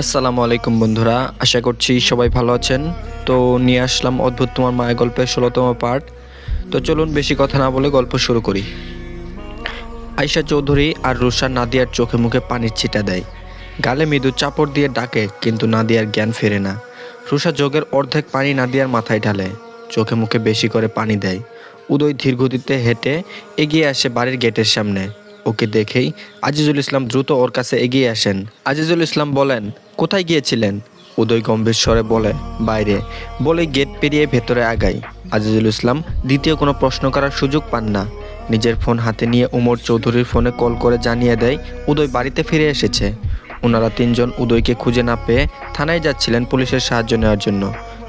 আসসালামু আলাইকুম বন্ধুরা, আশা করছি সবাই ভালো আছেন। তো নিয়ে আসলাম অদ্ভুত তোমার মায়ের গল্পের ষোলোতম পার্ট তো চলুন বেশি কথা না বলে গল্প শুরু করি। আয়শা চৌধুরী আর রুষা নাদিয়ার চোখে মুখে পানির ছিটা দেয়। গালে মৃদু চাপড় দিয়ে ডাকে, কিন্তু নাদিয়ার জ্ঞান ফেরে না। রুষা যোগের অর্ধেক পানি নাদিয়ার মাথায় ঢালে, চোখে মুখে বেশি করে পানি দেয়। উদয় ধীরগতিতে হেঁটে এগিয়ে আসে বাড়ির গেটের সামনে। ওকে দেখেই আজিজুল ইসলাম দ্রুত ওর কাছে এগিয়ে আসেন। আজিজুল ইসলাম বলেন কোথায় গিয়েছিলেন? উদয় গম্ভীর স্বরে বলে, বাইরে। বলে গেট পেরিয়ে ভেতরে আগাই। আজিজুল ইসলাম দ্বিতীয় কোনো প্রশ্ন করার সুযোগ পান না। নিজের ফোন হাতে নিয়ে উমর চৌধুরীর ফোনে কল করে জানিয়ে দেয়, উদয় বাড়িতে ফিরে এসেছে। ওনারা তিনজন উদয়কে খুঁজে না পেয়ে থানায় যাচ্ছিলেন পুলিশের সাহায্য নেওয়ার জন্য।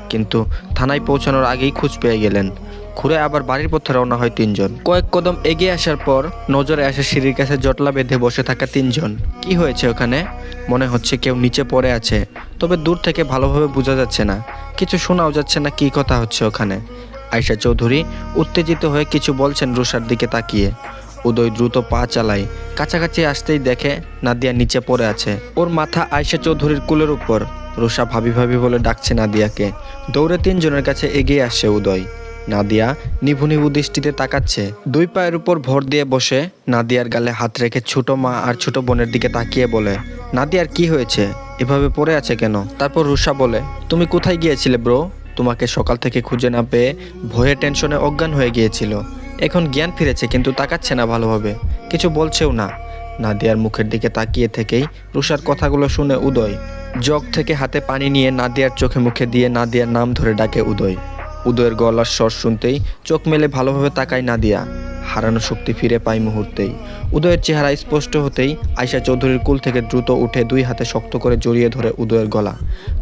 কিন্তু থানায় পৌঁছানোর আগেই খোঁজ পেয়ে গেলেন। ঘুরে আবার বাড়ির পথে রওনা হয় তিনজন। কয়েক কদম এগিয়ে আসার পর নজরে আসে সিঁড়ির কাছে জটলা বেঁধে বসে থাকা তিনজন। কি হয়েছে ওখানে? মনে হচ্ছে কেউ নিচে পড়ে আছে। তবে দূর থেকে ভালোভাবে বোঝা যাচ্ছে না। কিছু শোনাও যাচ্ছে না কি কথা হচ্ছে ওখানে। আয়শা চৌধুরী উত্তেজিত হয়ে কিছু বলছেন রুষার দিকে তাকিয়ে। উদয় দ্রুত পা চালায়। কাছাকাছি আসতেই দেখে নাদিয়া নিচে পড়ে আছে। ওর মাথা আয়শা চৌধুরীর কুলের উপর। রুষা ভাবি ভাবি বলে ডাকছে নাদিয়াকে। দৌড়ে তিনজনের কাছে এগিয়ে আসে উদয়। নাদিয়া নিভু নিভু দৃষ্টিতে তাকাচ্ছে। দুই পায়ের উপর ভর দিয়ে বসে নাদিয়ার গালে হাত রেখে ছোট মা আর ছোট বোনের দিকে তাকিয়ে বলে, নাদিয়ার কি হয়েছে? এভাবে পড়ে আছে কেন? তারপর রুষা বলে, তুমি কোথায় গিয়েছিলে ব্রো? তোমাকে সকাল থেকে খুঁজে না পেয়ে ভয়ে টেনশনে অজ্ঞান হয়ে গিয়েছিল। এখন জ্ঞান ফিরেছে কিন্তু তাকাচ্ছে না ভালোভাবে। কিছু বলছেও না। নাদিয়ার মুখের দিকে তাকিয়ে থেকেই রুষার কথাগুলো শুনে উদয়। জগ থেকে হাতে পানি নিয়ে নাদিয়ার চোখে মুখে দিয়ে নাদিয়ার নাম ধরে ডাকে উদয়। উদয়ের গলার স্বর শুনতেই চোখ মেলে ভালোভাবে তাকায় নাদিয়া। হারানো শক্তি ফিরে পায় মুহূর্তেই। উদয়ের চেহারা স্পষ্ট হতেই আয়শা চৌধুরীর কুল থেকে দ্রুত উঠে দুই হাতে শক্ত করে জড়িয়ে ধরে উদয়ের গলা।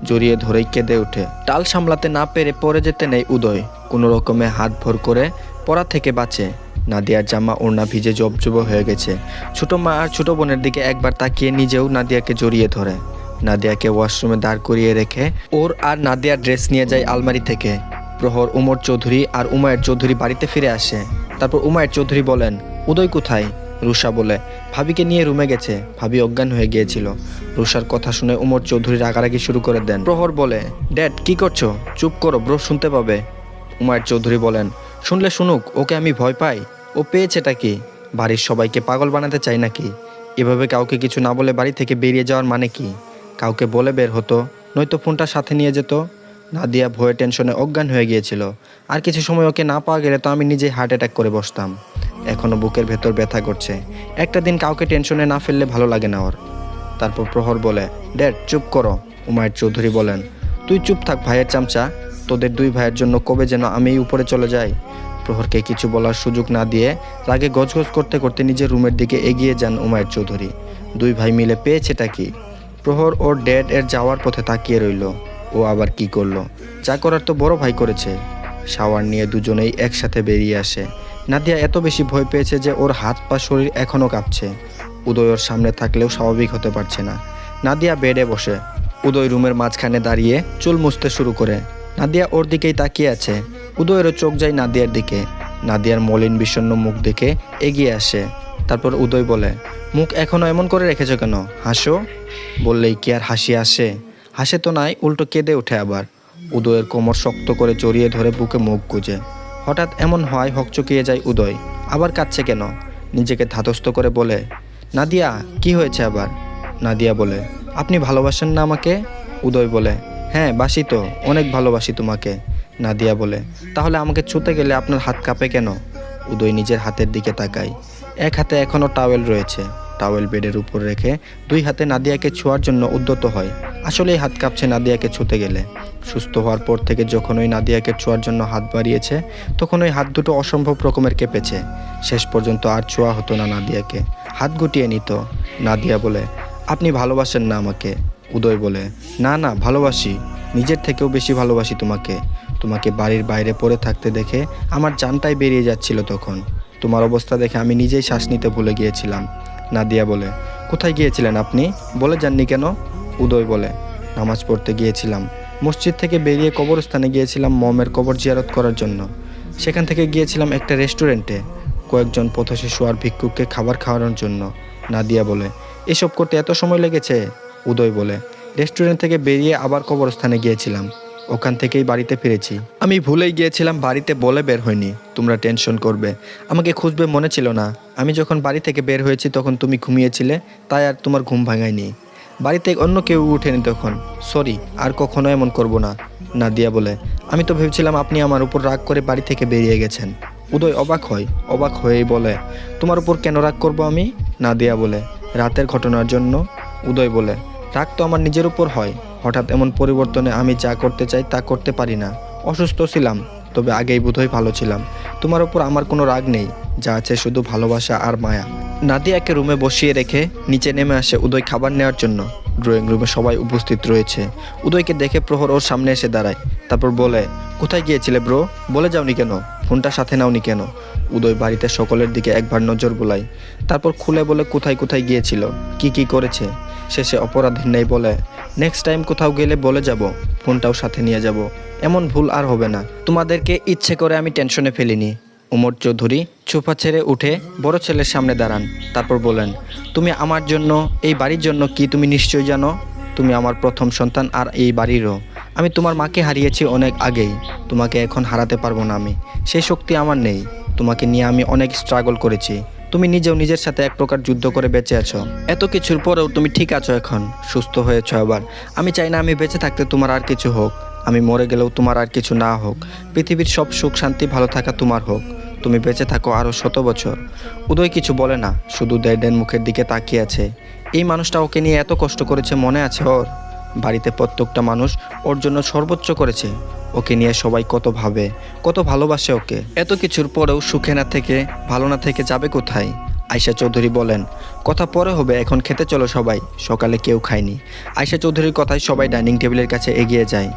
জড়িয়ে ধরেই কেঁদে ওঠে। টাল সামলাতে না পেরে পড়ে যেতে নেই উদয়। কোনো রকমে হাত ভর করে পড়া থেকে বাঁচে। নাদিয়ার জামা ওড়না ভিজে জবজব হয়ে গেছে। ছোট মা আর ছোট বোনের দিকে একবার তাকিয়ে নিজেও নাদিয়াকে জড়িয়ে ধরে। নাদিয়াকে ওয়াশরুমে দাঁড় করিয়ে রেখে ওর আর নাদিয়ার ড্রেস নিয়ে যায় আলমারি থেকে। প্রহর উমর চৌধুরী আর উমায়ের চৌধুরী বাড়িতে ফিরে আসে। তারপর উমায়ের চৌধুরী বলেন, উদয় কোথায়? রুষা বলে, ভাবিকে নিয়ে রুমে গেছে। ভাবি অজ্ঞান হয়ে গিয়েছিল। রুষার কথা শুনে উমর চৌধুরী রাগারাগি শুরু করে দেন, প্রহর বলে, ড্যাড, কি করছ? চুপ করো, ব্রো শুনতে পাবে। উমায়ের চৌধুরী বলেন, শুনলে শুনুক, ওকে আমি ভয় পাই। ও পেয়েছেটা কি? বাড়ির সবাইকে পাগল বানাতে চাই নাকি? এভাবে কাউকে কিছু না বলে বাড়ি থেকে বেরিয়ে যাওয়ার মানে কি? কাউকে বলে বের হতো, নয়তো ফোনটা সাথে নিয়ে যেত? নাদিয়া ভয়ে টেনশনে অজ্ঞান হয়ে গিয়েছিল। আর কিছু সময় ওকে না পাওয়া গেলে তো আমি নিজেই হার্ট অ্যাটাক করে বসতাম। এখনও বুকের ভেতর ব্যথা করছে। একটা দিন কাউকে টেনশনে না ফেললে ভালো লাগে না ওর। তারপর প্রহর বলে, ড্যাড, চুপ করো। উমায়ের চৌধুরী বলেন, তুই চুপ থাক ভাইয়ের চামচা। তোদের দুই ভাইয়ের জন্য কবে যেন আমি উপরে চলে যাই। প্রহরকে কিছু বলার সুযোগ না দিয়ে রাগে গজগজ করতে করতে নিজের রুমের দিকে এগিয়ে যান উমায়ের চৌধুরী। দুই ভাই মিলে, পেয়েছেটা কি? প্রহর ওর ড্যাড এর যাওয়ার পথে তাকিয়ে রইল। ও আবার কি করল? যা করার তো বড় ভাই করেছে। শাওয়ার নিয়ে দুজনেই একসাথে বেরিয়ে আসে। নাদিয়া এত বেশি ভয় পেয়েছে যে ওর হাত পা শরীর এখনও কাঁপছে। উদয় ওর সামনে থাকলেও স্বাভাবিক হতে পারছে না। নাদিয়া বেডে বসে। উদয় রুমের মাঝখানে দাঁড়িয়ে চুল মুছতে শুরু করে। নাদিয়া ওর দিকেই তাকিয়ে আছে। উদয়েরও চোখ যায় নাদিয়ার দিকে। নাদিয়ার মলিন বিষণ্ণ মুখ দেখে এগিয়ে আসে। তারপর উদয় বলে, মুখ এখনও এমন করে রেখেছো কেন? হাসো? বললেই কি আর হাসি আসে? হাসে তো নাই, উল্টো কেঁদে ওঠে আবার। উদয়ের কোমর শক্ত করে জড়িয়ে ধরে বুকে মুখ গুজে। হঠাৎ এমন হয়, হকচকিয়ে যায় উদয়। আবার কাঁদছে কেন? নিজেকে ধাতস্থ করে বলে, নাদিয়া, কি হয়েছে আবার? নাদিয়া বলে, আপনি ভালোবাসেন না আমাকে? উদয় বলে হ্যাঁ বাসি তো, অনেক ভালোবাসি তোমাকে। নাদিয়া বলে, তাহলে আমাকে ছুতে গেলে আপনার হাত কাঁপে কেন? উদয় নিজের হাতের দিকে তাকায়। এক হাতে এখনও টাওয়েল রয়েছে। টাওয়েল বেডের উপর রেখে দুই হাতে নাদিয়াকে ছোঁয়ার জন্য উদ্যত হয়। আসলেই হাত কাঁপছে নাদিয়াকে ছুতে গেলে। সুস্থ হওয়ার পর থেকে যখন ওই নাদিয়াকে ছোঁয়ার জন্য হাত বাড়িয়েছে, তখন ওই হাত দুটো অসম্ভব রকমের কেঁপেছে। শেষ পর্যন্ত আর ছোঁয়া হতো না নাদিয়াকে। হাত গুটিয়ে নিত। নাদিয়া বলে, আপনি ভালোবাসেন না আমাকে। উদয় বলে, না না, ভালোবাসি। নিজের থেকেও বেশি ভালোবাসি তোমাকে। তোমাকে বাড়ির বাইরে পড়ে থাকতে দেখে আমার জানটাই বেরিয়ে যাচ্ছিল তখন। তোমার অবস্থা দেখে আমি নিজেই শ্বাস নিতে ভুলে গিয়েছিলাম। নাদিয়া বলে, কোথায় গিয়েছিলেন আপনি? বলে যাননি কেন? উদয় বলে। নামাজ পড়তে গিয়েছিলাম। মসজিদ থেকে বেরিয়ে কবরস্থানে গিয়েছিলাম মমের কবর জিয়ারত করার জন্য। সেখান থেকে গিয়েছিলাম একটা রেস্টুরেন্টে, কয়েকজন পথশিশু আর ভিক্ষুককে খাবার খাওয়ানোর জন্য, নাদিয়া বলে। এসব করতে এত সময় লেগেছে? উদয় বলে। রেস্টুরেন্ট থেকে বেরিয়ে আবার কবরস্থানে গিয়েছিলাম। ওখান থেকেই বাড়িতে ফিরেছি। আমি ভুলেই গিয়েছিলাম, বাড়িতে বলে বের হয়নি তোমরা টেনশন করবে। আমাকে খুঁজবে মনে ছিল না। আমি যখন বাড়ি থেকে বের হয়েছি, তখন তুমি ঘুমিয়েছিলে, তাই আর তোমার ঘুম ভাঙায়নি। বাড়িতে অন্য কেউ উঠেনি তখন। সরি, আর কখনো এমন করব না, নাদিয়া বলে। আমি তো ভেবেছিলাম আপনি আমার উপর রাগ করে বাড়ি থেকে বেরিয়ে গেছেন। উদয় অবাক হয়, অবাক হয়েই বলে, তোমার উপর কেন রাগ করব আমি? নাদিয়া বলে, রাতের ঘটনার জন্য। উদয় বলে, রাগ তো আমার নিজের উপর হয়। হঠাৎ এমন পরিবর্তনে আমি যা করতে চাই তা করতে পারি না। অসুস্থ ছিলাম, তবে আগেই বোধহয় ভালো ছিলাম। তোমার উপর আমার কোনো রাগ নেই। যা আছে শুধু ভালোবাসা আর মায়া। নাদিয়াকে রুমে বসিয়ে রেখে নিচে নেমে আসে উদয় খাবার নেওয়ার জন্য। ড্রয়িং রুমে সবাই উপস্থিত রয়েছে। উদয়কে দেখে প্রহর ওর সামনে এসে দাঁড়ায়। তারপর বলে, কোথায় গিয়েছিলে ব্রো? বলে যাওনি কেন? ফোনটা সাথে নাওনি কেন? উদয় বাড়িতে সকলের দিকে একবার নজর বোলায়। তারপর খুলে বলে, কোথায় কোথায় গিয়েছিল? কি কি করেছে? শেষে অপরাধীর নেই বলে নেক্সট টাইম কোথাও গেলে বলে যাব। ফোনটাও সাথে নিয়ে যাব। এমন ভুল আর হবে না। তোমাদেরকে ইচ্ছে করে আমি টেনশনে ফেলিনি। উমর চৌধুরী চুপা ছেড়ে উঠে বড় ছেলের সামনে দাঁড়ান। তারপর বলেন তুমি আমার জন্য, এই বাড়ির জন্য কি তুমি নিশ্চয়ই জানো? তুমি আমার প্রথম সন্তান আর এই বাড়িরও। আমি তোমার মাকে হারিয়েছি অনেক আগেই। তোমাকে এখন হারাতে পারব না আমি। সেই শক্তি আমার নেই। তোমাকে নিয়ে আমি অনেক স্ট্রাগল করেছি। তুমি নিজেও নিজের সাথে এক প্রকার যুদ্ধ করে বেঁচে আছো। এত কিছুর পরেও তুমি ঠিক আছো এখন, সুস্থ হয়েছো আবার। আমি চাই না আমি বেঁচে থাকতে তোমার আর কিছু হোক। আমি মরে গেলেও তোমার আর কিছু না হোক। পৃথিবীর সব সুখ শান্তি ভালো থাকা তোমার হোক। তুমি বেঁচে থাকো আরও শত বছর। উদয় কিছু বলে না, শুধু দেড় মুখের দিকে তাকিয়ে আছে। এই মানুষটা ওকে নিয়ে এত কষ্ট করেছে মনে আছে ওর? বাড়িতে প্রত্যেকটা মানুষ ওর জন্য সর্বোচ্চ করেছে। ওকে নিয়ে সবাই কত ভাবে, কত ভালোবাসে ওকে। এত কিছুর পরেও সুখে না থেকে, ভালো না থেকে যাবে কোথায়? আয়শা চৌধুরী বলেন, কথা পরে হবে, এখন খেতে চলো সবাই। সকালে কেউ খায়নি। আয়শা চৌধুরীর কথায় সবাই ডাইনিং টেবিলের কাছে এগিয়ে যায়।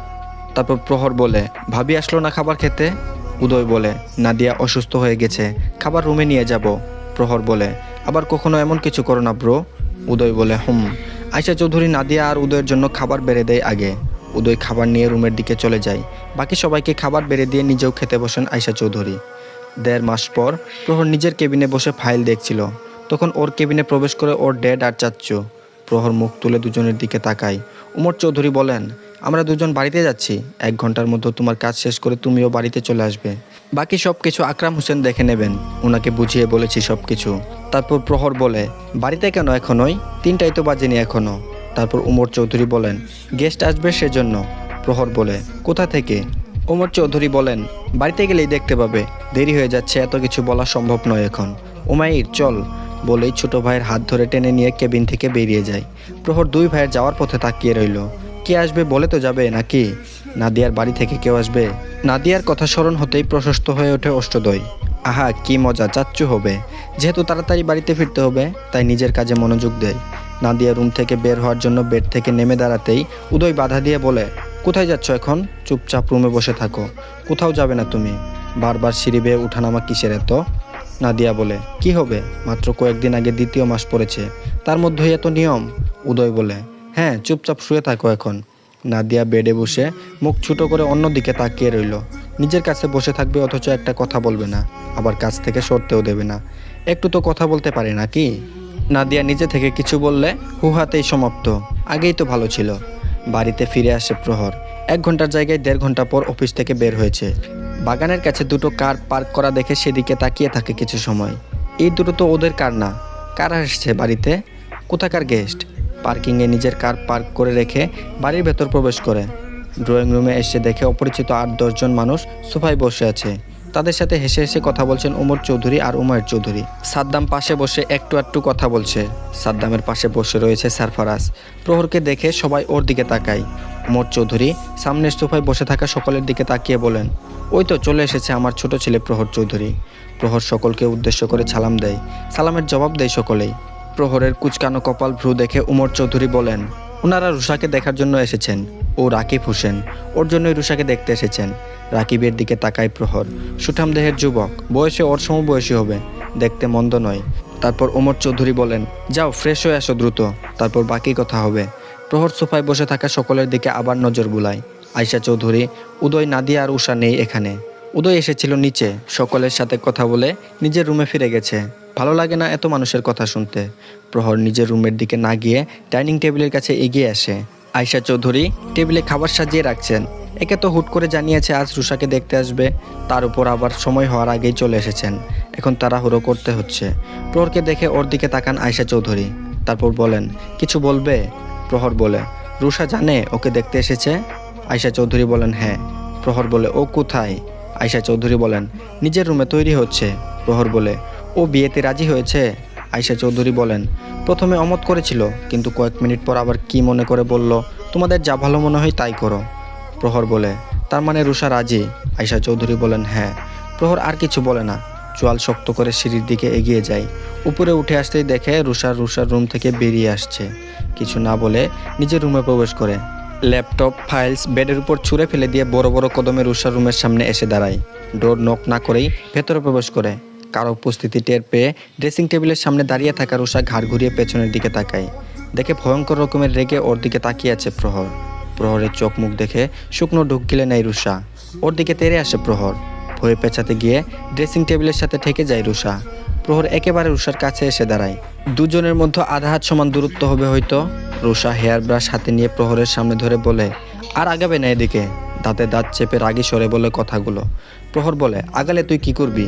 তারপর প্রহর বলে, ভাবি আসলো না খাবার খেতে? উদয় বলে, নাদিয়া অসুস্থ হয়ে গেছে, খাবার রুমে নিয়ে যাব। প্রহর বলে, আবার কখনো এমন কিছু করো না ব্রো? উদয় বলে, হুম। আয়শা চৌধুরী, নাদিয়া আর উদয়ের জন্য খাবার বেড়ে দেয় আগে। উদয় খাবার নিয়ে রুমের দিকে চলে যায়। বাকি সবাইকে খাবার বেড়ে দিয়ে নিজেও খেতে বসেন আয়শা চৌধুরী। দেড় মাস পর প্রহর নিজের কেবিনে বসে ফাইল দেখছিল। তখন ওর কেবিনে প্রবেশ করে ওর ড্যাড আর চাচ্চু। প্রহর মুখ তুলে দুজনের দিকে তাকায়। উমর চৌধুরী বলেন, আমরা দুজন বাড়িতে যাচ্ছি। এক ঘণ্টার মধ্যে তোমার কাজ শেষ করে তুমিও বাড়িতে চলে আসবে। বাকি সব কিছু আকরাম হোসেন দেখে নেবেন। ওনাকে বুঝিয়ে বলেছি সব কিছু। তারপর প্রহর বলে, বাড়িতে কেন এখনোই তিনটাই তো বাজেনি এখনও। তারপর উমর চৌধুরী বলেন, গেস্ট আসবে সেজন্য। প্রহর বলে, কোথা থেকে? ওমর চৌধুরী বলেন, বাড়িতে গেলেই দেখতে পাবে। দেরি হয়ে যাচ্ছে, এত কিছু বলা সম্ভব নয় এখন। উমাইর, চল। বলেই ছোট ভাইয়ের হাত ধরে টেনে নিয়ে কেবিন থেকে বেরিয়ে যায়। প্রহর দুই ভাইয়ের যাওয়ার পথে তাকিয়ে রইল। কে আসবে বলে তো যাবে নাকি? নাদিয়ার বাড়ি থেকে কেউ আসবে? নাদিয়ার কথা স্মরণ হতেই প্রশস্ত হয়ে ওঠে অষ্টদয় আহা, কি মজা, চাচ্চু হবে। যেহেতু তাড়াতাড়ি বাড়িতে ফিরতে হবে, তাই নিজের কাজে মনোযোগ দেয়। নাদিয়া রুম থেকে বের হওয়ার জন্য বেড থেকে নেমে দাঁড়াতেই উদয় বাধা দিয়ে বলে, কোথায় যাচ্ছ এখন? চুপচাপ রুমে বসে থাকো। কোথাও যাবে না তুমি। বারবার সিঁড়ি বেয়ে উঠানামা কিসের এত? নাদিয়া বলে, কি হবে? মাত্র কয়েকদিন আগে দ্বিতীয় মাস পড়েছে। তার মধ্যেই এত নিয়ম? উদয় বলে হ্যাঁ চুপচাপ শুয়ে থাকো এখন। নাদিয়া বেডে বসে মুখ ছোটো করে অন্যদিকে তাকিয়ে রইল। নিজের কাছে বসে থাকবে অথচ একটা কথা বলবে না, আবার কাছ থেকে সরতেও দেবে না। একটু তো কথা বলতে পারে নাকি নাদিয়া নিজে থেকে কিছু বললে হুহাতেই সমাপ্ত। আগেই তো ভালো ছিল। বাড়িতে ফিরে আসে প্রহর। এক ঘণ্টার জায়গায় দেড় ঘণ্টা পর অফিস থেকে বের হয়েছে। বাগানের কাছে দুটো কার পার্ক করা দেখে সেদিকে তাকিয়ে থাকে কিছু সময়। এই দুটো তো ওদের কার না? কারা এসছে বাড়িতে? কোথাকার গেস্ট? পার্কিংয়ে নিজের কার পার্ক করে রেখে বাড়ির ভেতর প্রবেশ করে। ড্রয়িং রুমে এসে দেখে অপরিচিত আট দশজন মানুষ সোফায় বসে আছে। তাদের সাথে হেসে হেসে কথা বলছেন ওমর চৌধুরী আর উমায়ের চৌধুরী। সাদ্দাম পাশে বসে একটু একটু কথা বলছে। সাদ্দামের পাশে বসে রয়েছে সারফারাজ। প্রহরকে দেখে সবাই ওর দিকে তাকায়। ওমর চৌধুরী সামনের সোফায় বসে থাকা সকলের দিকে তাকিয়ে বলেন, ওই তো চলে এসেছে আমার ছোট ছেলে প্রহর চৌধুরী। প্রহর সকলকে উদ্দেশ্য করে সালাম দেয়। সালামের জবাব দেয় সকলেই। প্রহরের কুচকানো কপাল ভ্রু দেখে উমর চৌধুরী বলেন ওনারা রুষাকে দেখার জন্য এসেছেন। ও রাকিব হোসেন। ওর জন্যই রুষাকে দেখতে এসেছেন। রাকিবের দিকে তাকায় প্রহর। সুঠাম দেহের যুবক। বয়সে ওর সমবয়সী হবে। দেখতে মন্দ নয়। তারপর ওমর চৌধুরী বলেন, যাও, ফ্রেশ হয়ে আসো দ্রুত। তারপর বাকি কথা হবে। প্রহর সোফায় বসে থাকা সকলের দিকে আবার নজর বুলায়। আয়শা চৌধুরী, উদয়, নাদিয়া আর উষা নেই এখানে। উদয় এসেছিল নিচে। সকলের সাথে কথা বলে নিজের রুমে ফিরে গেছে। ভালো লাগে না এত মানুষের কথা শুনতে। প্রহর নিজের রুমের দিকে না গিয়ে ডাইনিং টেবিলের কাছে এগিয়ে আসে। আয়শা চৌধুরী টেবিলে খাবার সাজিয়ে রাখছেন। একে তো হুট করে জানিয়েছে আজ রুষাকে দেখতে আসবে। তার উপর আবার সময় হওয়ার আগেই চলে এসেছেন। এখন তারা তাড়াহুড়ো করতে হচ্ছে। প্রহরকে দেখে ওর দিকে তাকান আয়শা চৌধুরী। তারপর বলেন, কিছু বলবে? প্রহর বলে রুষা জানে ওকে দেখতে এসেছে? আয়শা চৌধুরী বলেন হ্যাঁ। প্রহর বলে, ও কোথায়? আয়শা চৌধুরী বলেন, নিজের রুমে তৈরি হচ্ছে। প্রহর বলে ও বিয়েতে রাজি হয়েছে। আয়শা চৌধুরী বলেন, প্রথমে অমত করেছিল, কিন্তু কয়েক মিনিট পর আবার কি মনে করে বলল, তোমাদের যা ভালো মনে হয় তাই করো। প্রহর বলে, তার মানে রুষা রাজি? আয়সা চৌধুরী বলেন হ্যাঁ। প্রহর আর কিছু বলে না, চোয়াল শক্ত করে সিঁড়ির দিকে এগিয়ে যায়। উপরে উঠে আসতেই দেখে রুষা রুষার রুম থেকে বেরিয়ে আসছে। কিছু না বলে নিজের রুমে প্রবেশ করে। ল্যাপটপ, ফাইলস, বেডের উপর ছুঁড়ে ফেলে দিয়ে বড় বড় কদমে রুষার রুমের সামনে এসে দাঁড়ায়। ডোর নক না করেই ভেতরে প্রবেশ করে। কারও উপস্থিতি টের পেয়ে ড্রেসিং টেবিলের সামনে দাঁড়িয়ে থাকা রুষা ঘাড় ঘুরিয়ে পেছনের দিকে তাকায়। দেখে ভয়ঙ্কর রকমের রেগে ওর দিকে তাকিয়ে আছে প্রহর। প্রহরের চোখ মুখ দেখে শুকনো ঢুক গিলে নেয় রুষা ওর দিকে তেড়ে আসে প্রহর। ভয়ে পেঁচাতে গিয়ে ড্রেসিং টেবিলের সাথে ঠেকে যায় রুষা প্রহর একেবারে রুষার কাছে এসে দাঁড়ায়। দুজনের মধ্যে আধা হাত সমান দূরত্ব হবে হয়তো। রুষা হেয়ার ব্রাশ হাতে নিয়ে প্রহরের সামনে ধরে বলে, আর আগাবে না এদিকে। দাঁতে দাঁত চেপে রাগি সরে বলে কথাগুলো। প্রহর বলে, আগালে তুই কি করবি?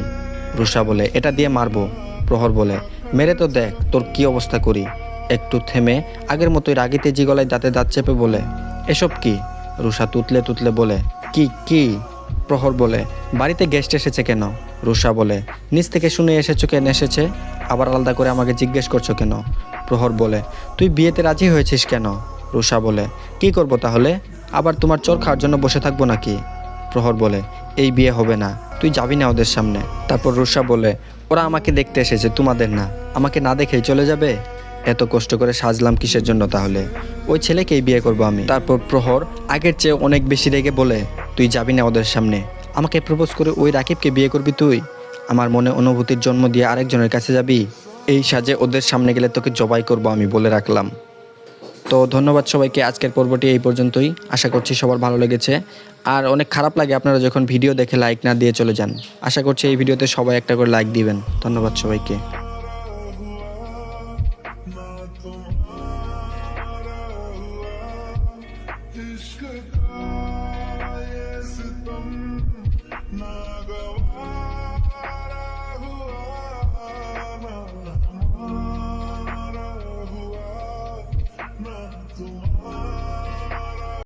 রুষা বলে, এটা দিয়ে মারবো, প্রহর বলে, মেরে তো দেখ তোর কি অবস্থা করি। একটু থেমে আগের মতোই রাগি তেজি গলায় দাঁতে দাঁত চেপে বলে, এসব কি? রুষা তুতলে তুতলে বলে, কি কি? প্রহর বলে, বাড়িতে গেস্ট এসেছে কেন? রুষা বলে, নিচ থেকে শুনে এসেছ কেন এসেছে? আবার আলাদা করে আমাকে জিজ্ঞেস করছ কেন? প্রহর বলে, তুই বিয়েতে রাজি হয়েছিস কেন? রুষা বলে, কি করব তাহলে? আবার তোমার চোর খাওয়ার জন্য বসে থাকব নাকি? প্রহর বলে, এই বিয়ে হবে না, তুই যাবি না ওদের সামনে। তারপর রুষা বলে, ওরা আমাকে দেখতে এসেছে, তোমাদের না। আমাকে না দেখেই চলে যাবে? এত কষ্ট করে সাজলাম কিসের জন্য তাহলে? ওই ছেলেকেই বিয়ে করব আমি। তারপর প্রহর আগের চেয়ে অনেক বেশি রেগে বলে, তুই যাবি না ওদের সামনে। আমাকে প্রপোজ করে ওই রাকিবকে বিয়ে করবি তুই। আমার মনে অনুভূতির জন্ম দিয়ে আরেকজনের কাছে যাবি। এই সাজে ওদের সামনে গেলে তোকে জবাই করব আমি বলে রাখলাম। তো ধন্যবাদ সবাইকে আজকের পর্বটি এই পর্যন্তই। আশা করছি সবার ভালো লেগেছে। আর অনেক খারাপ লাগে আপনারা যখন ভিডিও দেখে লাইক না দিয়ে চলে যান। আশা করছি এই ভিডিওতে সবাই একটা করে লাইক দিবেন। ধন্যবাদ সবাইকে।